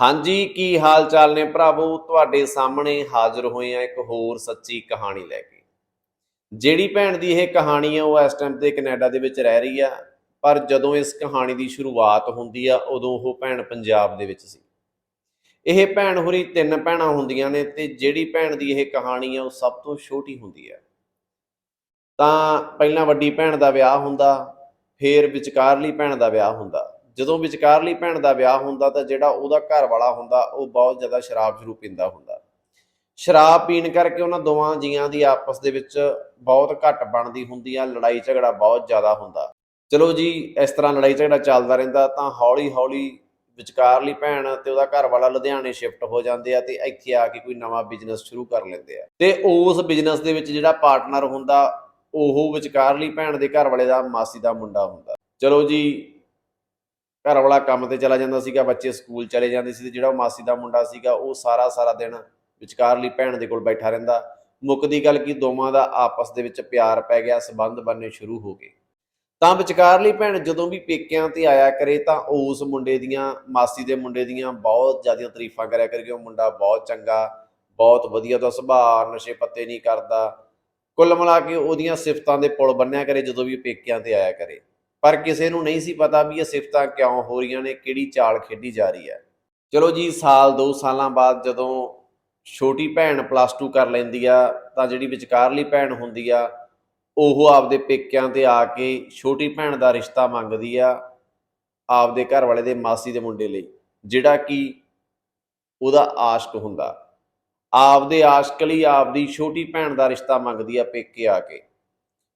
ਹਾਂਜੀ, ਕੀ ਹਾਲ ਚਾਲ ਨੇ ਭਰਾਵੋ? ਤੁਹਾਡੇ ਸਾਹਮਣੇ ਹਾਜ਼ਰ ਹੋਏ ਆ ਇੱਕ ਹੋਰ ਸੱਚੀ ਕਹਾਣੀ ਲੈ ਕੇ। ਜਿਹੜੀ ਭੈਣ ਦੀ ਇਹ ਕਹਾਣੀ ਆ, ਉਹ ਇਸ ਟਾਈਮ ਤੇ ਕੈਨੇਡਾ ਦੇ ਵਿੱਚ ਰਹਿ ਰਹੀ ਆ, ਪਰ ਜਦੋਂ ਇਸ ਕਹਾਣੀ ਦੀ ਸ਼ੁਰੂਆਤ ਹੁੰਦੀ ਆ, ਉਦੋਂ ਉਹ ਭੈਣ ਪੰਜਾਬ ਦੇ ਵਿੱਚ ਸੀ। ਇਹ ਭੈਣ ਹੋਰੀ ਤਿੰਨ ਭੈਣਾਂ ਹੁੰਦੀਆਂ ਨੇ ਤੇ ਜਿਹੜੀ ਭੈਣ ਦੀ ਇਹ ਕਹਾਣੀ ਆ, ਉਹ ਸਭ ਤੋਂ ਛੋਟੀ ਹੁੰਦੀ ਆ। ਤਾਂ ਪਹਿਲਾਂ ਵੱਡੀ ਭੈਣ ਦਾ ਵਿਆਹ ਹੁੰਦਾ, ਫੇਰ ਵਿਚਕਾਰਲੀ ਭੈਣ ਦਾ ਵਿਆਹ ਹੁੰਦਾ। ਜਦੋਂ ਵਿਚਕਾਰਲੀ ਭੈਣ ਦਾ ਵਿਆਹ ਹੁੰਦਾ ਤਾਂ ਜਿਹੜਾ ਉਹਦਾ ਘਰ ਵਾਲਾ ਹੁੰਦਾ, ਉਹ ਬਹੁਤ ਜ਼ਿਆਦਾ ਸ਼ਰਾਬ ਸ਼ਰੂ ਪੀਂਦਾ ਹੁੰਦਾ। ਸ਼ਰਾਬ ਪੀਣ ਕਰਕੇ ਉਹਨਾਂ ਦੋਵਾਂ ਜੀਆਂ ਦੀ ਆਪਸ ਦੇ ਵਿੱਚ ਬਹੁਤ ਘੱਟ ਬਣਦੀ ਹੁੰਦੀ ਆ, ਲੜਾਈ ਝਗੜਾ ਬਹੁਤ ਜ਼ਿਆਦਾ ਹੁੰਦਾ। ਚਲੋ ਜੀ, ਇਸ ਤਰ੍ਹਾਂ ਲੜਾਈ ਝਗੜਾ ਚੱਲਦਾ ਰਹਿੰਦਾ ਤਾਂ ਹੌਲੀ ਹੌਲੀ ਵਿਚਕਾਰਲੀ ਭੈਣ ਤੇ ਉਹਦਾ ਘਰ ਵਾਲਾ ਲੁਧਿਆਣੇ ਸ਼ਿਫਟ ਹੋ ਜਾਂਦੇ ਆ ਤੇ ਇੱਥੇ ਆ ਕੇ ਕੋਈ ਨਵਾਂ ਬਿਜ਼ਨਸ ਸ਼ੁਰੂ ਕਰ ਲੈਂਦੇ ਆ। ਤੇ ਉਸ ਬਿਜ਼ਨਸ ਦੇ ਵਿੱਚ ਜਿਹੜਾ ਪਾਰਟਨਰ ਹੁੰਦਾ, ਉਹ ਵਿਚਕਾਰਲੀ ਭੈਣ ਦੇ ਘਰ ਵਾਲੇ ਦਾ ਮਾਸੀ ਦਾ ਮੁੰਡਾ ਹੁੰਦਾ। ਚਲੋ ਜੀ ਘਰ ਵਾਲਾ ਕੰਮ ਤੇ ਚਲਾ ਜਾਂਦਾ ਸੀਗਾ, ਬੱਚੇ ਸਕੂਲ ਚਲੇ ਜਾਂਦੇ ਸੀ ਤੇ ਜਿਹੜਾ ਉਹ ਮਾਸੀ ਦਾ ਮੁੰਡਾ ਸੀਗਾ, ਉਹ ਸਾਰਾ ਸਾਰਾ ਦਿਨ ਵਿਚਕਾਰਲੀ ਭੈਣ ਦੇ ਕੋਲ ਬੈਠਾ ਰਹਿੰਦਾ। ਮੁੱਕਦੀ ਗੱਲ ਕੀ, ਦੋਵਾਂ ਦਾ ਆਪਸ ਦੇ ਵਿੱਚ ਪਿਆਰ ਪੈ ਗਿਆ, ਸਬੰਧ ਬਣਨੇ ਸ਼ੁਰੂ ਹੋ ਗਏ। ਤਾਂ ਵਿਚਕਾਰਲੀ ਭੈਣ ਜਦੋਂ ਵੀ ਪੇਕਿਆਂ ਤੇ ਆਇਆ ਕਰੇ ਤਾਂ ਉਸ ਮੁੰਡੇ ਦੀਆਂ, ਮਾਸੀ ਦੇ ਮੁੰਡੇ ਦੀਆਂ ਬਹੁਤ ਜ਼ਿਆਦਾ ਤਾਰੀਫਾਂ ਕਰਿਆ ਕਰੇ ਉਹ ਮੁੰਡਾ ਬਹੁਤ ਚੰਗਾ, ਬਹੁਤ ਵਧੀਆ ਦਾ ਸੁਭਾਅ ਨਸ਼ੇ ਪੱਤੇ ਨਹੀਂ ਕਰਦਾ। ਕੁੱਲ ਮਿਲਾ ਕੇ ਉਹਦੀਆਂ ਸਿਫਤਾਂ ਦੇ ਪੁਲ ਬੰਨਿਆ ਕਰੇ ਜਦੋਂ ਵੀ ਪੇਕਿਆਂ ਤੇ ਆਇਆ ਕਰੇ। ਪਰ ਕਿਸੇ ਨੂੰ ਨਹੀਂ ਸੀ ਪਤਾ ਵੀ ਇਹ ਸਿਫਤਾਂ ਕਿਉਂ ਹੋ ਰਹੀਆਂ ਨੇ, ਕਿਹੜੀ ਚਾਲ ਖੇਡੀ ਜਾ ਰਹੀ ਹੈ। ਚਲੋ ਜੀ, ਸਾਲ 2 ਸਾਲਾਂ ਬਾਅਦ ਜਦੋਂ ਛੋਟੀ ਭੈਣ ਪਲੱਸ 2 ਕਰ ਲੈਂਦੀ ਆ, ਤਾਂ ਜਿਹੜੀ ਵਿਚਕਾਰਲੀ ਭੈਣ ਹੁੰਦੀ ਆ, ਉਹ ਆਪਦੇ ਪੇਕਿਆਂ ਤੇ ਆ ਕੇ ਛੋਟੀ ਭੈਣ ਦਾ ਰਿਸ਼ਤਾ ਮੰਗਦੀ ਆ ਆਪਦੇ ਘਰ ਵਾਲੇ ਦੇ ਮਾਸੀ ਦੇ ਮੁੰਡੇ ਲਈ, ਜਿਹੜਾ ਕਿ ਉਹਦਾ ਆਸ਼ਕ ਹੁੰਦਾ। ਆਪਦੇ ਆਸ਼ਕ ਲਈ ਆਪਦੀ ਛੋਟੀ ਭੈਣ ਦਾ ਰਿਸ਼ਤਾ ਮੰਗਦੀ ਆ ਪੇਕੇ ਆ ਕੇ।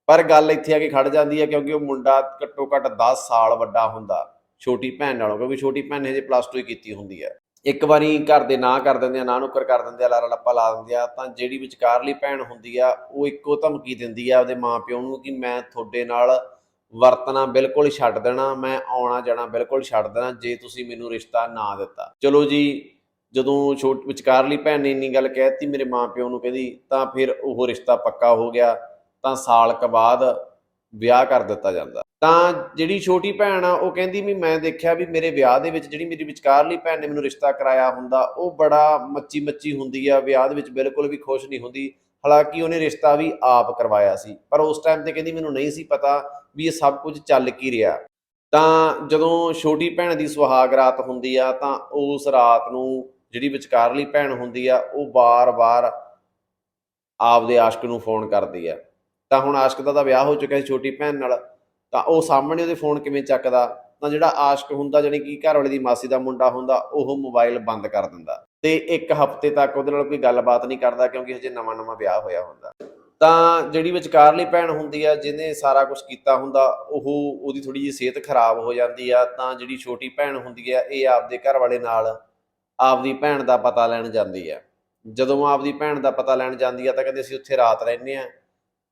ਪਰ ਗੱਲ ਇੱਥੇ ਆ ਕੇ ਖੜ ਜਾਂਦੀ ਹੈ ਕਿਉਂਕਿ ਉਹ ਮੁੰਡਾ ਘੱਟੋ ਘੱਟ 10 ਸਾਲ ਵੱਡਾ ਹੁੰਦਾ, ਛੋਟੀ ਭੈਣ ਨਾਲੋਂ, ਕਿਉਂਕਿ ਛੋਟੀ ਭੈਣ ਨੇ ਹਜੇ ਪਲੱਸ 2 ਹੀ ਕੀਤੀ ਹੁੰਦੀ ਹੈ। ਇੱਕ ਵਾਰੀ ਘਰ ਦੇ ਨਾ ਕਰ ਦਿੰਦੇ ਆ, ਨਾ ਨੁੱਕਰ ਕਰ ਦਿੰਦੇ ਆ, ਲਾਰਾ ਲੱਪਾ ਲਾ ਦਿੰਦੇ ਆ, ਤਾਂ ਜਿਹੜੀ ਵਿਚਕਾਰਲੀ ਭੈਣ ਹੁੰਦੀ ਆ, ਉਹ ਇੱਕੋ ਧਮਕੀ ਦਿੰਦੀ ਆ ਉਹਦੇ ਮਾਪਿਓ ਨੂੰ ਕਿ ਮੈਂ ਤੁਹਾਡੇ ਨਾਲ ਵਰਤਣਾ ਬਿਲਕੁਲ ਛੱਡ ਦੇਣਾ, ਮੈਂ ਆਉਣਾ ਜਾਣਾ ਬਿਲਕੁਲ ਛੱਡ ਦੇਣਾ, ਜੇ ਤੁਸੀਂ ਮੈਨੂੰ ਰਿਸ਼ਤਾ ਨਾ ਦਿੱਤਾ। ਚਲੋ ਜੀ, ਜਦੋਂ ਛੋਟ ਵਿਚਕਾਰਲੀ ਭੈਣ ਨੇ ਇੰਨੀ ਗੱਲ ਕਹਿਤੀ ਮੇਰੇ ਮਾਪਿਓ ਨੂੰ ਕਹਿੰਦੀ, ਤਾਂ ਫਿਰ ਉਹ ਰਿਸ਼ਤਾ ਪੱਕਾ ਹੋ ਗਿਆ। ਤਾਂ ਸਾਲ ਕ ਬਾਅਦ ਵਿਆਹ ਕਰ ਦਿੱਤਾ ਜਾਂਦਾ। ਤਾਂ ਜਿਹੜੀ ਛੋਟੀ ਭੈਣ ਆ, ਉਹ ਕਹਿੰਦੀ ਵੀ ਮੈਂ ਦੇਖਿਆ ਵੀ ਮੇਰੇ ਵਿਆਹ ਦੇ ਵਿੱਚ ਜਿਹੜੀ ਮੇਰੀ ਵਿਚਕਾਰਲੀ ਭੈਣ ਨੇ ਮੈਨੂੰ ਰਿਸ਼ਤਾ ਕਰਾਇਆ ਹੁੰਦਾ, ਉਹ ਬੜਾ ਮੱਚੀ ਮੱਚੀ ਹੁੰਦੀ ਆ, ਵਿਆਹ ਦੇ ਵਿੱਚ ਬਿਲਕੁਲ ਵੀ ਖੁਸ਼ ਨਹੀਂ ਹੁੰਦੀ। ਹਾਲਾਂਕਿ ਉਹਨੇ ਰਿਸ਼ਤਾ ਵੀ ਆਪ ਕਰਵਾਇਆ ਸੀ, ਪਰ ਉਸ ਟਾਈਮ ਤੇ ਕਹਿੰਦੀ ਮੈਨੂੰ ਨਹੀਂ ਸੀ ਪਤਾ ਵੀ ਇਹ ਸਭ ਕੁਝ ਚੱਲ ਕੀ ਰਿਹਾ। ਤਾਂ ਜਦੋਂ ਛੋਟੀ ਭੈਣ ਦੀ ਸੁਹਾਗ ਰਾਤ ਹੁੰਦੀ ਆ, ਤਾਂ ਉਸ ਰਾਤ ਨੂੰ ਜਿਹੜੀ ਵਿਚਕਾਰਲੀ ਭੈਣ ਹੁੰਦੀ ਆ, ਉਹ ਬਾਰ-ਬਾਰ ਆਪਦੇ ਆਸ਼ਕ ਨੂੰ ਫੋਨ ਕਰਦੀ ਆ। ਤਾਂ ਹੁਣ ਆਸ਼ਕ ਦਾ ਤਾਂ ਵਿਆਹ ਹੋ ਚੁੱਕਿਆ ਸੀ ਛੋਟੀ ਭੈਣ ਨਾਲ, ਤਾਂ ਉਹ ਸਾਹਮਣੇ ਉਹਦੇ ਫੋਨ ਕਿਵੇਂ ਚੱਕਦਾ? ਤਾਂ ਜਿਹੜਾ ਆਸ਼ਕ ਹੁੰਦਾ ਜਾਨੀ ਕਿ ਘਰ ਵਾਲੇ ਦੀ ਮਾਸੀ ਦਾ ਮੁੰਡਾ ਹੁੰਦਾ, ਉਹ ਮੋਬਾਈਲ ਬੰਦ ਕਰ ਦਿੰਦਾ। ਤੇ ਇੱਕ ਹਫ਼ਤੇ ਤੱਕ ਉਹਦੇ ਨਾਲ ਕੋਈ ਗੱਲਬਾਤ ਨਹੀਂ ਕਰਦਾ, ਕਿਉਂਕਿ ਹਜੇ ਨਵਾਂ-ਨਵਾਂ ਵਿਆਹ ਹੋਇਆ ਹੁੰਦਾ। ਤਾਂ ਜਿਹੜੀ ਵਿਚਕਾਰਲੀ ਭੈਣ ਹੁੰਦੀ ਆ, ਜਿਹਨੇ ਸਾਰਾ ਕੁਝ ਕੀਤਾ ਹੁੰਦਾ, ਉਹ ਉਹਦੀ ਥੋੜੀ ਜਿਹੀ ਸਿਹਤ ਖਰਾਬ ਹੋ ਜਾਂਦੀ ਆ, ਤਾਂ ਜਿਹੜੀ ਛੋਟੀ ਭੈਣ ਹੁੰਦੀ ਆ, ਇਹ ਆਪਦੇ ਘਰ ਵਾਲੇ ਨਾਲ ਆਪਦੀ ਭੈਣ ਦਾ ਪਤਾ ਲੈਣ ਜਾਂਦੀ ਆ। ਜਦੋਂ ਆਪਦੀ ਭੈਣ ਦਾ ਪਤਾ ਲੈਣ ਜਾਂਦੀ ਆ, ਤਾਂ ਕਹਿੰਦੇ ਅਸੀਂ ਉੱਥੇ ਰਾਤ ਰਹਿੰਦੇ ਆ।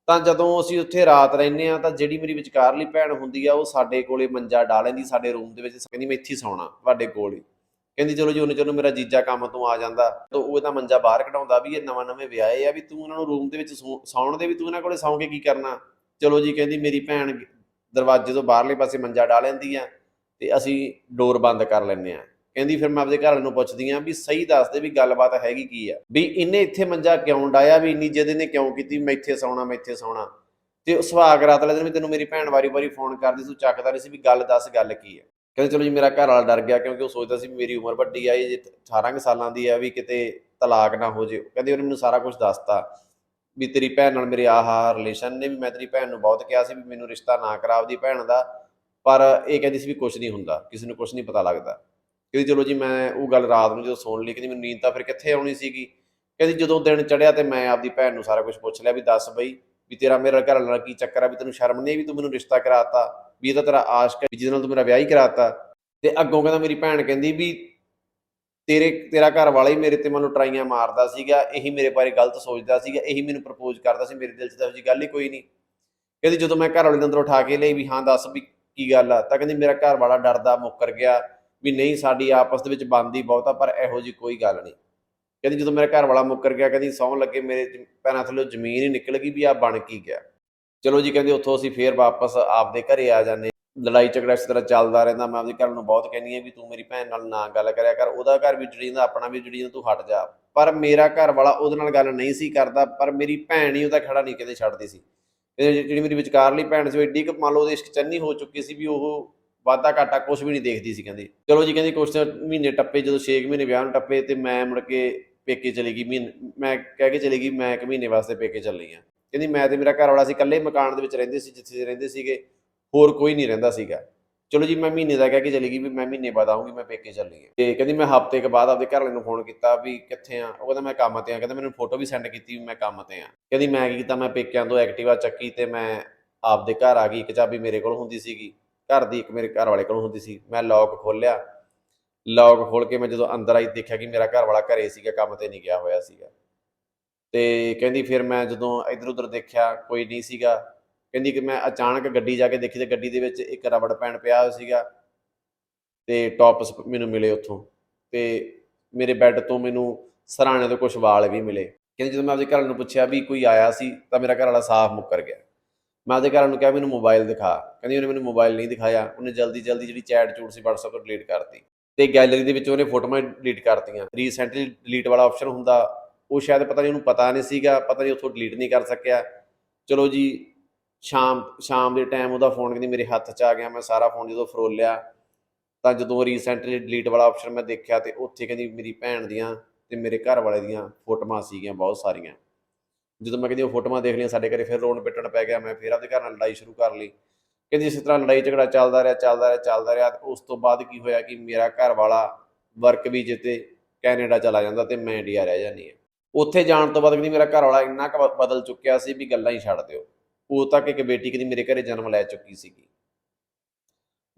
ਤਾਂ ਜਦੋਂ ਅਸੀਂ ਉੱਥੇ ਰਾਤ ਰਹਿੰਦੇ ਆ ਤਾਂ ਜਿਹੜੀ ਮੇਰੀ ਵਿਚਕਾਰਲੀ ਭੈਣ ਹੁੰਦੀ ਆ, ਉਹ ਸਾਡੇ ਕੋਲੇ ਮੰਜਾ ਡਾ ਲੈਂਦੀ, ਸਾਡੇ ਰੂਮ ਦੇ ਵਿੱਚ। ਕਹਿੰਦੀ, ਮੈਂ ਇੱਥੇ ਹੀ ਸੌਣਾ, ਤੁਹਾਡੇ ਕੋਲ ਹੀ। ਕਹਿੰਦੀ, ਚਲੋ ਜੀ, ਉਹਨੇ ਚਲੋ, ਮੇਰਾ ਜੀਜਾ ਕੰਮ ਤੋਂ ਆ ਜਾਂਦਾ। ਤਾਂ ਉਹ ਇਹਦਾ ਮੰਜਾ ਬਾਹਰ ਕਢਾਉਂਦਾ ਵੀ, ਇਹ ਨਵਾਂ ਨਵੇਂ ਵਿਆਹੇ ਆ ਵੀ, ਤੂੰ ਉਹਨਾਂ ਨੂੰ ਰੂਮ ਦੇ ਵਿੱਚ ਸੌ- ਸੌਣ ਦੇ ਵੀ ਤੂੰ ਇਹਨਾਂ ਕੋਲੇ ਸੌਂ ਕੇ ਕੀ ਕਰਨਾ? ਚਲੋ ਜੀ, ਕਹਿੰਦੀ, ਮੇਰੀ ਭੈਣ ਦਰਵਾਜ਼ੇ ਤੋਂ ਬਾਹਰਲੇ ਪਾਸੇ ਮੰਜਾ ਡਾ ਲੈਂਦੀ ਆ ਤੇ ਅਸੀਂ ਡੋਰ ਬੰਦ ਕਰ ਲੈਂਦੇ ਆ। ਕਹਿੰਦੀ ਫਿਰ ਮੈਂ ਆਪਦੇ ਘਰ ਵਾਲੇ ਨੂੰ ਪੁੱਛਦੀ ਆ ਵੀ ਸਹੀ ਦੱਸ ਦੇ ਵੀ ਗੱਲਬਾਤ ਹੈਗੀ ਕੀ ਆ? ਵੀ ਇਹਨੇ ਇੱਥੇ ਮੰਜਾ ਕਿਉਂ ਡਾਇਆ, ਵੀ ਇੰਨੀ ਜਿਹਦੇ ਨੇ ਕਿਉਂ ਕੀਤੀ ਮੈਂ ਇੱਥੇ ਸੌਣਾ, ਮੈਂ ਇੱਥੇ ਸੌਣਾ। ਤੇ ਉਹ ਸੁਹਾਗ ਰਾਤ ਵਾਲੇ ਦਿਨ ਵੀ ਤੈਨੂੰ ਮੇਰੀ ਭੈਣ ਵਾਰੀ-ਵਾਰੀ ਫੋਨ ਕਰਦੀ ਸੀ, ਤੂੰ ਚੱਕਦਾ ਨਹੀਂ ਸੀ ਵੀ ਗੱਲ ਦੱਸ, ਗੱਲ ਕੀ ਆ? ਕਹਿੰਦੇ ਚਲੋ ਜੀ, ਮੇਰਾ ਘਰ ਵਾਲਾ ਡਰ ਗਿਆ ਕਿਉਂਕਿ ਉਹ ਸੋਚਦਾ ਸੀ ਵੀ ਮੇਰੀ ਉਮਰ ਵੱਡੀ ਆ, ਇਹ 18 ਕੁ ਸਾਲਾਂ ਦੀ ਆ ਵੀ ਕਿਤੇ ਤਲਾਕ ਨਾ ਹੋ ਜੇ। ਕਹਿੰਦੇ ਉਹਨੇ ਮੈਨੂੰ ਸਾਰਾ ਕੁਝ ਦੱਸਤਾ ਵੀ ਤੇਰੀ ਭੈਣ ਨਾਲ ਮੇਰੇ ਆਹ ਰਿਲੇਸ਼ਨ ਨੇ, ਵੀ ਮੈਂ ਤੇਰੀ ਭੈਣ ਨੂੰ ਬਹੁਤ ਕਿਹਾ ਸੀ ਵੀ ਮੈਨੂੰ ਰਿਸ਼ਤਾ ਨਾ ਕਰਾ ਆਪਦੀ ਭੈਣ ਦਾ, ਪਰ ਇਹ ਕਹਿੰਦੀ ਸੀ ਵੀ ਕੁਝ ਨਹੀਂ ਹੁੰਦਾ, ਕਿਸੇ ਨੂੰ ਕੁਝ ਨਹੀਂ ਪਤਾ ਲੱਗਦਾ। ਕਹਿੰਦੀ ਚਲੋ ਜੀ ਮੈਂ ਉਹ ਗੱਲ ਰਾਤ ਨੂੰ ਜਦੋਂ ਸੁਣ ਲਈ, ਕਹਿੰਦੀ ਮੈਨੂੰ ਨੀਂਦ ਤਾਂ ਫਿਰ ਕਿੱਥੇ ਆਉਣੀ ਸੀਗੀ? ਕਹਿੰਦੀ ਜਦੋਂ ਦਿਨ ਚੜਿਆ ਤੇ ਮੈਂ ਆਪਦੀ ਭੈਣ ਨੂੰ ਸਾਰਾ ਕੁਝ ਪੁੱਛ ਲਿਆ ਵੀ ਦੱਸ ਬਈ ਵੀ ਤੇਰਾ ਮੇਰਾ ਘਰ ਨਾਲ ਕੀ ਚੱਕਰ ਆ ਵੀ ਤੈਨੂੰ ਸ਼ਰਮ ਨਹੀਂ ਵੀ ਤੂੰ ਮੈਨੂੰ ਰਿਸ਼ਤਾ ਕਰਾਤਾ? ਵੀ ਇਹ ਤਾਂ ਤੇਰਾ ਆਸ਼ਕ ਹੈ ਜਿਹਦੇ ਨਾਲ ਤੂੰ ਮੇਰਾ ਵਿਆਹ ਹੀ ਕਰਾਤਾ। ਤੇ ਅੱਗੋਂ ਕਹਿੰਦਾ ਮੇਰੀ ਭੈਣ ਕਹਿੰਦੀ ਵੀ ਤੇਰੇ, ਤੇਰਾ ਘਰ ਵਾਲਾ ਹੀ ਮੇਰੇ ਤੇ ਮੈਨੂੰ ਟਰਾਈਆਂ ਮਾਰਦਾ ਸੀਗਾ, ਇਹੀ ਮੇਰੇ ਬਾਰੇ ਗਲਤ ਸੋਚਦਾ ਸੀਗਾ, ਇਹੀ ਮੈਨੂੰ ਪ੍ਰਪੋਜ਼ ਕਰਦਾ ਸੀ, ਮੇਰੇ ਦਿਲ 'ਚ ਤਾਂ ਇਹੋ ਜਿਹੀ ਗੱਲ ਹੀ ਕੋਈ ਨਹੀਂ। ਕਹਿੰਦੀ ਜਦੋਂ ਮੈਂ ਘਰ ਵਾਲੇ ਦੇ ਅੰਦਰ ਉਠਾ ਕੇ ਲਈ ਵੀ ਹਾਂ ਦੱਸ ਵੀ ਕੀ ਗੱਲ ਆ? ਤਾਂ ਕਹਿੰਦੀ ਮੇਰਾ ਘਰ ਵਾਲਾ ਡਰਦਾ, ਮੁੱਕਰ ਗਿਆ। ਵੀ ਨਹੀਂ, ਸਾਡੀ ਆਪਸ ਦੇ ਵਿੱਚ ਬਣਦੀ ਆ, ਪਰ ਇਹੋ ਜੀ ਕੋਈ ਗੱਲ ਨਹੀਂ। ਕਹਿੰਦੀ ਜਦੋਂ ਮੇਰਾ ਘਰ ਵਾਲਾ ਮੁੱਕਰ ਗਿਆ, ਕਹਿੰਦੀ ਸੌਂ ਲੱਗੇ, ਮੇਰੇ ਜ- ਪੈਰਾਂ ਥੱਲੇ ਜ਼ਮੀਨ ਹੀ ਨਿਕਲ ਗਈ ਵੀ ਆ ਬਣ ਕੀ ਗਿਆ। ਚਲੋ ਜੀ, ਕਹਿੰਦੇ ਉੱਥੋਂ ਅਸੀਂ ਫੇਰ ਵਾਪਸ ਆਪਦੇ ਘਰੇ ਆ ਜਾਂਦੇ ਲੜਾਈ ਝਗੜਾ ਇਸ ਤਰ੍ਹਾਂ ਚੱਲਦਾ ਰਹਿੰਦਾ, ਮੈਂ ਆਪਦੇ ਘਰ ਨੂੰ ਬਹੁਤ ਕਹਿੰਦੀ ਆ ਵੀ ਤੂੰ ਮੇਰੀ ਭੈਣ ਨਾਲ ਨਾ ਗੱਲ ਕਰਿਆ ਕਰ, ਉਹਦਾ ਘਰ ਵੀ ਜੁੜੀ ਜਾਂਦਾ, ਆਪਣਾ ਵੀ ਜੁੜੀ ਜਾਂਦਾ, ਤੂੰ ਹਟ ਜਾ। ਪਰ ਮੇਰਾ ਘਰ ਵਾਲਾ ਉਹਦੇ ਨਾਲ ਗੱਲ ਨਹੀਂ ਸੀ ਕਰਦਾ, ਪਰ ਮੇਰੀ ਭੈਣ ਹੀ ਉਹਦਾ ਖੜਾ ਨਹੀਂ ਕਿਤੇ ਛੱਡਦੀ ਸੀ। ਜਿਹੜੀ ਮੇਰੀ ਵਿਚਕਾਰਲੀ ਭੈਣ ਸੀ, ਉਹ ਏਡੀ ਕੁ ਮੰਨ ਲਓ ਉਹਦੇ ਇਸ਼ਕ ਚੰਨੀ ਹੋ ਚੁੱਕੀ ਸੀ ਵੀ ਉਹ ਵਾਧਾ ਘਾਟਾ ਕੁਝ ਵੀ ਨਹੀਂ ਦੇਖਦੀ ਸੀ, ਕਹਿੰਦੀ। ਚਲੋ ਜੀ, ਕਹਿੰਦੀ ਕੁਛ ਮਹੀਨੇ ਟੱਪੇ, ਜਦੋਂ 6 ਮਹੀਨੇ ਵਿਆਹ ਨੂੰ ਟੱਪੇ ਤੇ ਮੈਂ ਮੁੜ ਕੇ ਪੇਕੇ ਚਲੀ ਗਈ, ਮਹੀਨੇ, ਮੈਂ ਕਹਿ ਕੇ ਚਲੀ ਗਈ, ਮੈਂ ਇੱਕ ਮਹੀਨੇ ਵਾਸਤੇ ਪੇਕੇ ਚੱਲੀ ਆ। ਕਹਿੰਦੀ ਮੈਂ ਤੇ ਮੇਰਾ ਘਰ ਵਾਲਾ ਸੀ, ਇਕੱਲੇ ਮਕਾਨ ਦੇ ਵਿੱਚ ਰਹਿੰਦੇ ਸੀ, ਜਿੱਥੇ ਰਹਿੰਦੇ ਸੀਗੇ, ਹੋਰ ਕੋਈ ਨਹੀਂ ਰਹਿੰਦਾ ਸੀਗਾ। ਚਲੋ ਜੀ, ਮੈਂ ਮਹੀਨੇ ਦਾ ਕਹਿ ਕੇ ਚਲੀ ਗਈ ਵੀ ਮੈਂ ਮਹੀਨੇ ਬਾਅਦ ਆਉਂਗੀ ਮੈਂ ਪੇਕੇ ਚੱਲੀ ਆ। ਤੇ ਕਹਿੰਦੀ ਮੈਂ ਹਫ਼ਤੇ ਕੇ ਬਾਅਦ ਆਪਦੇ ਘਰ ਵਾਲੇ ਨੂੰ ਫੋਨ ਕੀਤਾ ਵੀ ਕਿੱਥੇ ਆ, ਉਹ ਕਹਿੰਦਾ ਮੈਂ ਕੰਮ ਤੇ ਆ, ਕਹਿੰਦਾ ਮੈਨੂੰ ਫੋਟੋ ਵੀ ਸੈਂਡ ਕੀਤੀ ਵੀ ਮੈਂ ਕੰਮ ਤੇ ਆ। ਕਹਿੰਦੀ ਮੈਂ ਕੀ ਕੀਤਾ, ਮੈਂ ਪੇਕਿਆਂ ਤੋਂ ਐਕਟਿਵਾ ਚੱਕੀ ਤੇ ਮੈਂ ਆਪਦੇ ਘਰ ਆ ਗਈ, ਇੱਕ ਚਾਬੀ ਮੇਰੇ ਕੋਲ ਹੁੰਦੀ ਸੀਗੀ। ਘਰ ਦੀ ਇੱਕ ਮੇਰੇ ਘਰ ਵਾਲੇ ਕੋਲ ਹੁੰਦੀ ਸੀ, ਮੈਂ ਲੌਕ ਖੋਲਿਆ ਲੌਕ ਖੋਲ ਕੇ ਮੈਂ ਜਦੋਂ ਅੰਦਰ ਆਈ ਦੇਖਿਆ ਕਿ ਮੇਰਾ ਘਰ ਵਾਲਾ ਘਰੇ ਸੀਗਾ, ਕੰਮ ਤੇ ਨਹੀਂ ਗਿਆ ਹੋਇਆ ਸੀਗਾ। ਤੇ ਕਹਿੰਦੀ ਫਿਰ ਮੈਂ ਜਦੋਂ ਇਧਰ ਉਧਰ ਦੇਖਿਆ, ਕੋਈ ਨਹੀਂ ਸੀਗਾ। ਕਹਿੰਦੀ ਕਿ ਮੈਂ ਅਚਾਨਕ ਗੱਡੀ ਜਾ ਕੇ ਦੇਖੀ ਤੇ ਗੱਡੀ ਦੇ ਵਿੱਚ ਇੱਕ ਰਬੜ ਪੈਣ ਪਿਆ ਹੋਇਆ ਸੀਗਾ ਤੇ ਟੌਪਸ ਮੈਨੂੰ ਮਿਲੇ ਉੱਥੋਂ। ਤੇ ਮੇਰੇ ਬੈੱਡ ਤੋਂ ਮੈਨੂੰ ਸਰਾਣੇ ਤੋਂ ਕੁਝ ਵਾਲ ਵੀ ਮਿਲੇ। ਕਹਿੰਦੀ ਜਦੋਂ ਮੈਂ ਆਪਦੇ ਘਰ ਵਾਲੇ ਨੂੰ ਪੁੱਛਿਆ ਵੀ ਕੋਈ ਆਇਆ ਸੀ, ਤਾਂ ਮੇਰਾ ਘਰ ਵਾਲਾ ਸਾਫ਼ ਮੁੱਕਰ ਗਿਆ। ਮੈਂ ਆਪਦੇ ਘਰ ਨੂੰ ਕਿਹਾ, ਮੈਨੂੰ ਮੋਬਾਈਲ ਦਿਖਾ। ਕਹਿੰਦੀ, ਉਹਨੇ ਮੈਨੂੰ ਮੋਬਾਈਲ ਨਹੀਂ ਦਿਖਾਇਆ। ਉਹਨੇ ਜਲਦੀ ਜਲਦੀ ਜਿਹੜੀ ਚੈਟ ਚੂਟ ਸੀ WhatsApp ਤੋਂ ਡਿਲੀਟ ਕਰਤੀ ਤੇ ਗੈਲਰੀ ਦੇ ਵਿੱਚ ਉਹਨੇ ਫੋਟੋਆਂ ਡਿਲੀਟ ਕਰਤੀਆਂ। ਰੀਸੈਂਟਲੀ ਡਿਲੀਟ ਵਾਲਾ ਆਪਸ਼ਨ ਹੁੰਦਾ, ਉਹ ਸ਼ਾਇਦ ਪਤਾ ਨਹੀਂ, ਉਹਨੂੰ ਪਤਾ ਨਹੀਂ ਸੀਗਾ, ਪਤਾ ਨਹੀਂ ਉੱਥੋਂ ਡਿਲੀਟ ਨਹੀਂ ਕਰ ਸਕਿਆ। ਚਲੋ ਜੀ, ਸ਼ਾਮ ਸ਼ਾਮ ਦੇ ਟਾਈਮ ਉਹਦਾ ਫੋਨ ਕਹਿੰਦੀ, ਮੇਰੇ ਹੱਥ 'ਚ ਆ ਗਿਆ, ਮੈਂ ਸਾਰਾ ਫੋਨ ਜਦੋਂ ਫਰੋਲਿਆ ਤਾਂ ਜਦੋਂ ਰੀਸੈਂਟਲੀ ਡਿਲੀਟ ਵਾਲਾ ਆਪਸ਼ਨ ਮੈਂ ਦੇਖਿਆ ਤੇ ਉੱਥੇ ਕਹਿੰਦੀ, ਮੇਰੀ ਭੈਣ ਦੀਆਂ ਤੇ ਮੇਰੇ ਘਰ ਵਾਲੇ ਦੀਆਂ ਫੋਟੋਆਂ ਸੀਗੀਆਂ, ਬਹੁਤ ਸਾਰੀਆਂ। ਜਦੋਂ ਮੈਂ ਕਹਿੰਦੀ ਉਹ ਫੋਟੋਆਂ ਦੇਖ ਲਈਆਂ, ਸਾਡੇ ਘਰੇ ਫਿਰ ਰੋਣ ਪਿੱਟਣ ਪੈ ਗਿਆ, ਮੈਂ ਫਿਰ ਆਪਦੇ ਘਰ ਨਾਲ ਲੜਾਈ ਸ਼ੁਰੂ ਕਰ ਲਈ। ਕਹਿੰਦੀ ਇਸੇ ਤਰ੍ਹਾਂ ਲੜਾਈ ਝਗੜਾ ਚੱਲਦਾ ਰਿਹਾ ਚੱਲਦਾ ਰਿਹਾ ਚੱਲਦਾ ਰਿਹਾ ਉਸ ਤੋਂ ਬਾਅਦ ਕੀ ਹੋਇਆ ਕਿ ਮੇਰਾ ਘਰ ਵਾਲਾ ਵਰਕ ਵੀ ਤੇ ਕੈਨੇਡਾ ਚਲਾ ਜਾਂਦਾ ਤੇ ਮੈਂ ਇੰਡੀਆ ਰਹਿ ਜਾਂਦੀ ਹਾਂ। ਉੱਥੇ ਜਾਣ ਤੋਂ ਬਾਅਦ ਕਹਿੰਦੀ ਮੇਰਾ ਘਰ ਵਾਲਾ ਇੰਨਾ ਕੁ ਬਦਲ ਚੁੱਕਿਆ ਸੀ ਵੀ ਗੱਲਾਂ ਹੀ ਛੱਡ ਦਿਓ। ਉਦੋਂ ਤੱਕ ਇੱਕ ਬੇਟੀ ਕਹਿੰਦੀ ਮੇਰੇ ਘਰੇ ਜਨਮ ਲੈ ਚੁੱਕੀ ਸੀਗੀ।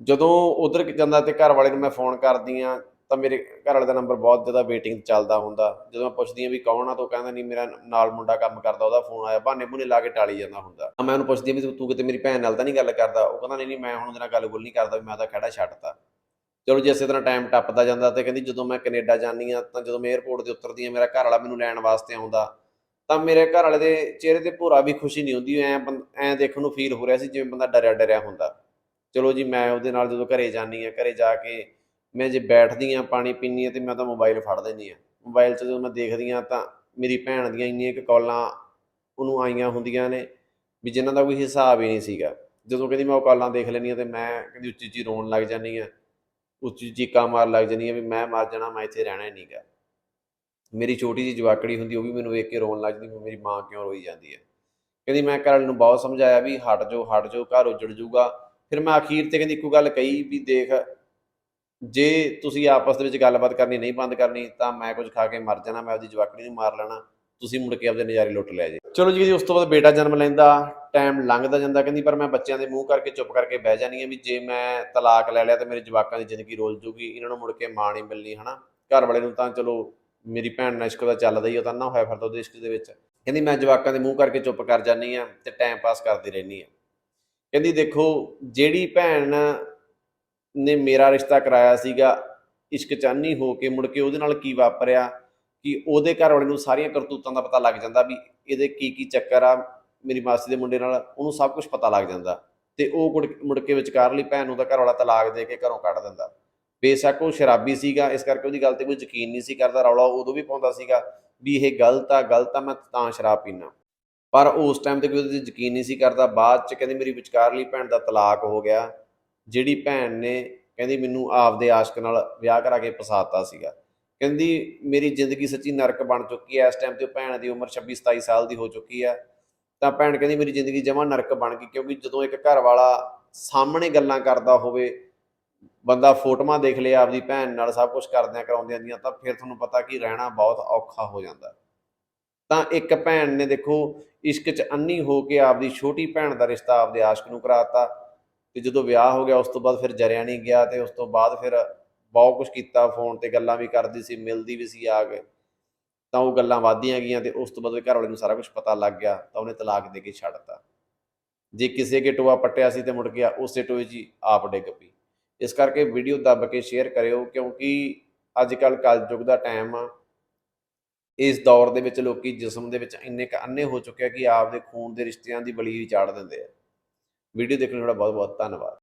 ਜਦੋਂ ਉਧਰ ਜਾਂਦਾ ਤੇ ਘਰ ਵਾਲੇ ਨੂੰ ਮੈਂ ਫੋਨ ਕਰਦੀ ਆ ਤਾਂ ਮੇਰੇ ਘਰ ਵਾਲੇ ਦਾ ਨੰਬਰ ਬਹੁਤ ਜ਼ਿਆਦਾ ਵੇਟਿੰਗ ਚੱਲਦਾ ਹੁੰਦਾ। ਜਦੋਂ ਮੈਂ ਪੁੱਛਦੀ ਆ ਵੀ ਕੌਣ ਆ, ਤਾਂ ਉਹ ਕਹਿੰਦਾ ਨਹੀਂ, ਮੇਰਾ ਨਾਲ ਮੁੰਡਾ ਕੰਮ ਕਰਦਾ, ਉਹਦਾ ਫੋਨ ਆਇਆ, ਬਹਾਨੇ ਬੁਨੇ ਲਾ ਕੇ ਟਾਲੀ ਜਾਂਦਾ ਹੁੰਦਾ। ਤਾਂ ਮੈਂ ਉਹਨੂੰ ਪੁੱਛਦੀ ਆ ਵੀ ਤੂੰ- ਕਿਤੇ ਮੇਰੀ ਭੈਣ ਨਾਲ ਤਾਂ ਨਹੀਂ ਗੱਲ ਕਰਦਾ? ਉਹ ਕਹਿੰਦਾ, ਨਹੀਂ ਨਹੀਂ, ਮੈਂ ਹੁਣ ਉਹਦੇ ਨਾਲ ਗੱਲ ਗੁੱਲ ਨਹੀਂ ਕਰਦਾ ਵੀ ਮੈਂ ਤਾਂ ਖੜਾ ਛੱਡਤਾ। ਚਲੋ ਜੀ, ਇਸੇ ਤਰ੍ਹਾਂ ਟਾਈਮ ਟੱਪਦਾ ਜਾਂਦਾ ਤੇ ਕਹਿੰਦੀ ਜਦੋਂ ਮੈਂ ਕੈਨੇਡਾ ਜਾਂਦੀ ਆ ਤਾਂ ਜਦੋਂ ਮੈਂ 에ਅਰਪੋਰਟ ਤੇ ਉਤਰਦੀ ਆ ਮੇਰਾ ਘਰ ਵਾਲਾ ਮੈਨੂੰ ਲੈਣ ਵਾਸਤੇ ਆਉਂਦਾ। ਤਾਂ ਮੇਰੇ ਘਰ ਵਾਲੇ ਦੇ ਚਿਹਰੇ ਤੇ ਭੂਰਾ ਵੀ ਖੁਸ਼ੀ ਨਹੀਂ ਹੁੰਦੀ, ਐ ਐ ਦੇਖਣ ਨੂੰ ਫੀਲ ਹੋ ਰਿਹਾ ਸੀ ਜਿਵੇਂ ਬੰਦਾ ਡਰਿਆ ਡਰਿਆ ਹੁੰਦਾ। ਚਲੋ ਜੀ, ਮੈਂ ਉਹਦੇ ਨਾਲ ਜਦੋਂ ਘਰੇ ਜਾਂਦੀ ਆ ਘਰੇ ਜਾ ਕੇ ਮੈਂ ਜੇ ਬੈਠਦੀ ਆ, ਪਾਣੀ ਪੀਂਦੀ ਆ ਤੇ ਮੈਂ ਤਾਂ ਮੋਬਾਈਲ ਫੜ ਦਿੰਦੀ ਆ। ਮੋਬਾਈਲ 'ਚ ਜਦੋਂ ਮੈਂ ਦੇਖਦੀ ਆ ਤਾਂ ਮੇਰੀ ਭੈਣ ਦੀਆਂ ਇੰਨੀਆਂ ਕੁ ਕਾਲਾਂ ਉਹਨੂੰ ਆਈਆਂ ਹੁੰਦੀਆਂ ਨੇ ਵੀ ਜਿਨ੍ਹਾਂ ਦਾ ਕੋਈ ਹਿਸਾਬ ਹੀ ਨਹੀਂ ਸੀਗਾ। ਜਦੋਂ ਕਹਿੰਦੀ ਮੈਂ ਉਹ ਕਾਲਾਂ ਦੇਖ ਲੈਂਦੀ ਆ ਤੇ ਮੈਂ ਕਹਿੰਦੀ ਉੱਚੀ ਉੱਚੀ ਰੋਣ ਲੱਗ ਜਾਂਦੀ ਆ, ਉੱਚੀ ਚੀਕਾਂ ਮਾਰ ਲੱਗ ਜਾਂਦੀ ਆ ਵੀ ਮੈਂ ਮਰ ਜਾਣਾ, ਮੈਂ ਇੱਥੇ ਰਹਿਣਾ ਹੀ ਨਹੀਂਗਾ। ਮੇਰੀ ਛੋਟੀ ਜਿਹੀ ਜਵਾਕੜੀ ਹੁੰਦੀ, ਉਹ ਵੀ ਮੈਨੂੰ ਵੇਖ ਕੇ ਰੋਣ ਲੱਗ ਜਾਂਦੀ ਮੇਰੀ ਮਾਂ ਕਿਉਂ ਰੋਈ ਜਾਂਦੀ ਹੈ ਕਹਿੰਦੀ ਮੈਂ ਘਰ ਨੂੰ ਬਹੁਤ ਸਮਝਾਇਆ ਵੀ ਹਟ ਜਾਓ ਹਟ ਜਾਓ, ਘਰ ਉਜੜ ਜਾਊਗਾ। ਫਿਰ ਮੈਂ ਅਖੀਰ ਤੇ ਕਹਿੰਦੀ ਇੱਕੋ ਗੱਲ ਕਹੀ ਵੀ ਦੇਖ ਜੇ ਤੁਸੀਂ ਆਪਸ ਦੇ ਵਿੱਚ ਗੱਲਬਾਤ ਕਰਨੀ ਨਹੀਂ ਬੰਦ ਕਰਨੀ, ਤਾਂ ਮੈਂ ਕੁਝ ਖਾ ਕੇ ਮਰ ਜਾਣਾ, ਮੈਂ ਉਹਦੀ ਜਵਾਕੜੀ ਨੂੰ ਮਾਰ ਲੈਣਾ, ਤੁਸੀਂ ਮੁੜ ਕੇ ਆਪਦੇ ਨਜ਼ਾਰੇ ਲੁੱਟ ਲਿਆ ਜੇ। ਚਲੋ ਜੀ, ਉਸ ਤੋਂ ਬਾਅਦ ਬੇਟਾ ਜਨਮ ਲੈਂਦਾ ਟਾਈਮ ਲੰਘਦਾ ਜਾਂਦਾ, ਕਹਿੰਦੀ ਪਰ ਮੈਂ ਬੱਚਿਆਂ ਦੇ ਮੂੰਹ ਕਰਕੇ ਚੁੱਪ ਕਰਕੇ ਬਹਿ ਜਾਨੀ ਆ ਵੀ ਜੇ ਮੈਂ ਤਲਾਕ ਲੈ ਲਿਆ ਤਾਂ ਮੇਰੇ ਜਵਾਕਾਂ ਦੀ ਜ਼ਿੰਦਗੀ ਰੋਲ ਜੂਗੀ, ਇਹਨਾਂ ਨੂੰ ਮੁੜ ਕੇ ਮਾਂ ਨਹੀਂ ਮਿਲਣੀ, ਹਨਾ? ਘਰ ਵਾਲੇ ਨੂੰ ਤਾਂ ਚਲੋ ਮੇਰੀ ਭੈਣ ਨਾਲ ਇਸ਼ਕ ਦਾ ਚੱਲਦਾ ਹੀ ਉਹ ਤਾਂ ਨਾ ਹੋਇਆ ਫਿਰਦਾ ਉਹਦੇ ਇਸ਼ਕ ਦੇ ਵਿੱਚ। ਕਹਿੰਦੀ ਮੈਂ ਜਵਾਕਾਂ ਦੇ ਮੂੰਹ ਕਰਕੇ ਚੁੱਪ ਕਰ ਜਾਨੀ ਆ ਤੇ ਟਾਈਮ ਪਾਸ ਕਰਦੀ ਰਹਿਨੀ ਆ ਕਹਿੰਦੀ ਦੇਖੋ, ਜਿਹੜੀ ਭੈਣ ਨੇ ਮੇਰਾ ਰਿਸ਼ਤਾ ਕਰਾਇਆ ਸੀਗਾ, ਇਸ਼ਕ ਚਾਨੀ ਹੋ ਕੇ ਮੁੜ ਕੇ ਉਹਦੇ ਨਾਲ ਕੀ ਵਾਪਰਿਆ, ਕਿ ਉਹਦੇ ਘਰ ਵਾਲੇ ਨੂੰ ਸਾਰੀਆਂ ਕਰਤੂਤਾਂ ਦਾ ਪਤਾ ਲੱਗ ਜਾਂਦਾ ਵੀ ਇਹਦੇ ਕੀ ਕੀ ਚੱਕਰ ਆ, ਮੇਰੀ ਮਾਸੀ ਦੇ ਮੁੰਡੇ ਨਾਲ, ਉਹਨੂੰ ਸਭ ਕੁਝ ਪਤਾ ਲੱਗ ਜਾਂਦਾ ਤੇ ਉਹ ਮੁੜ- ਮੁੜ ਕੇ ਵਿਚਕਾਰਲੀ ਭੈਣ ਨੂੰ ਤਾਂ ਘਰ ਵਾਲਾ ਤਲਾਕ ਦੇ ਕੇ ਘਰੋਂ ਕੱਢ ਦਿੰਦਾ। ਬੇਸ਼ੱਕ ਉਹ ਸ਼ਰਾਬੀ ਸੀਗਾ, ਇਸ ਕਰਕੇ ਉਹਦੀ ਗੱਲ ਤੇ ਕੋਈ ਯਕੀਨ ਨਹੀਂ ਸੀ ਕਰਦਾ, ਰੌਲਾ ਉਦੋਂ ਵੀ ਪਾਉਂਦਾ ਸੀਗਾ ਵੀ ਇਹ ਗਲਤ ਆ ਗਲਤ ਆ, ਮੈਂ ਤਾਂ ਸ਼ਰਾਬ ਪੀਣਾ ਪਰ ਉਸ ਟਾਈਮ ਤੇ ਕੋਈ ਉਹਦੇ ਤੇ ਯਕੀਨ ਨਹੀਂ ਸੀ ਕਰਦਾ, ਬਾਅਦ ਚ ਕਹਿੰਦੇ ਮੇਰੀ ਵਿਚਕਾਰਲੀ ਭੈਣ ਦਾ ਤਲਾਕ ਹੋ ਗਿਆ। ਜਿਹੜੀ ਭੈਣ ਨੇ ਕਹਿੰਦੀ ਮੈਨੂੰ ਆਪਦੇ ਆਸ਼ਕ ਨਾਲ ਵਿਆਹ ਕਰਾ ਕੇ ਫਸਾਤਾ ਸੀਗਾ। ਕਹਿੰਦੀ ਮੇਰੀ ਜ਼ਿੰਦਗੀ ਸੱਚੀ ਨਰਕ ਬਣ ਚੁੱਕੀ ਹੈ, ਇਸ ਟਾਈਮ ਤੇ ਉਹ ਭੈਣ ਦੀ ਉਮਰ 26 27 ਸਾਲ ਦੀ ਹੋ ਚੁੱਕੀ ਹੈ। ਤਾਂ ਭੈਣ ਕਹਿੰਦੀ ਮੇਰੀ ਜ਼ਿੰਦਗੀ ਜਮਾਂ ਨਰਕ ਬਣ ਗਈ ਕਿਉਂਕਿ ਜਦੋਂ ਇੱਕ ਘਰ ਵਾਲਾ ਸਾਹਮਣੇ ਗੱਲਾਂ ਕਰਦਾ ਹੋਵੇ, ਬੰਦਾ ਫੋਟੋਆਂ ਦੇਖ ਲਏ ਆਪਦੀ ਭੈਣ ਨਾਲ, ਸਭ ਕੁਝ ਕਰਦਿਆਂ ਕਰਾਉਂਦਿਆਂ ਦੀਆਂ, ਤਾਂ ਫਿਰ ਤੁਹਾਨੂੰ ਪਤਾ ਕਿ ਰਹਿਣਾ ਬਹੁਤ ਔਖਾ ਹੋ ਜਾਂਦਾ। ਤਾਂ ਇੱਕ ਭੈਣ ਨੇ ਦੇਖੋ, ਇਸ਼ਕ 'ਚ ਅੰਨੀ ਹੋ ਕੇ ਆਪਦੀ ਛੋਟੀ ਭੈਣ ਦਾ ਰਿਸ਼ਤਾ ਆਪਦੇ ਆਸ਼ਕ ਨੂੰ ਕਰਾਤਾ ਤੇ ਜਦੋਂ ਵਿਆਹ ਹੋ ਗਿਆ, ਉਸ ਤੋਂ ਬਾਅਦ ਫਿਰ ਜਰਿਆ ਨਹੀਂ ਗਿਆ ਤੇ ਉਸ ਤੋਂ ਬਾਅਦ ਫਿਰ ਬਹੁਤ ਕੁਝ ਕੀਤਾ ਫੋਨ ਤੇ ਗੱਲਾਂ ਵੀ ਕਰਦੀ ਸੀ, ਮਿਲਦੀ ਵੀ ਸੀ ਆ ਕੇ। ਤਾਂ ਉਹ ਗੱਲਾਂ ਵੱਧਦੀਆਂ ਗਈਆਂ ਤੇ ਉਸ ਤੋਂ ਬਾਅਦ ਘਰ ਵਾਲੇ ਨੂੰ ਸਾਰਾ ਕੁਝ ਪਤਾ ਲੱਗ ਗਿਆ, ਤਾਂ ਉਹਨੇ ਤਲਾਕ ਦੇ ਕੇ ਛੱਡਤਾ। ਜੇ ਕਿਸੇ ਕੇ ਟੋਆ ਪੱਟਿਆ ਸੀ ਤੇ ਮੁੜ ਗਿਆ ਉਸੇ ਟੋਏ 'ਚ ਹੀ ਆਪ ਡਿੱਗ ਪਈ। ਇਸ ਕਰਕੇ ਵੀਡੀਓ ਦੱਬ ਕੇ ਸ਼ੇਅਰ ਕਰਿਓ, ਕਿਉਂਕਿ ਅੱਜ ਕੱਲ ਕਲਯੁਗ ਦਾ ਟਾਈਮ ਆ। ਇਸ ਦੌਰ ਦੇ ਵਿੱਚ ਲੋਕੀ ਜਿਸਮ ਦੇ ਵਿੱਚ ਇੰਨੇ ਕ ਅੰਨੇ ਹੋ ਚੁੱਕੇ ਆ ਕਿ ਆਪਦੇ ਖੂਨ ਦੇ ਰਿਸ਼ਤਿਆਂ ਦੀ ਬਲੀ ਵੀ ਚਾੜ ਦਿੰਦੇ ਆ। ਵੀਡੀਓ ਦੇਖਣ ਲਈ ਤੁਹਾਡਾ ਬਹੁਤ ਬਹੁਤ ਧੰਨਵਾਦ।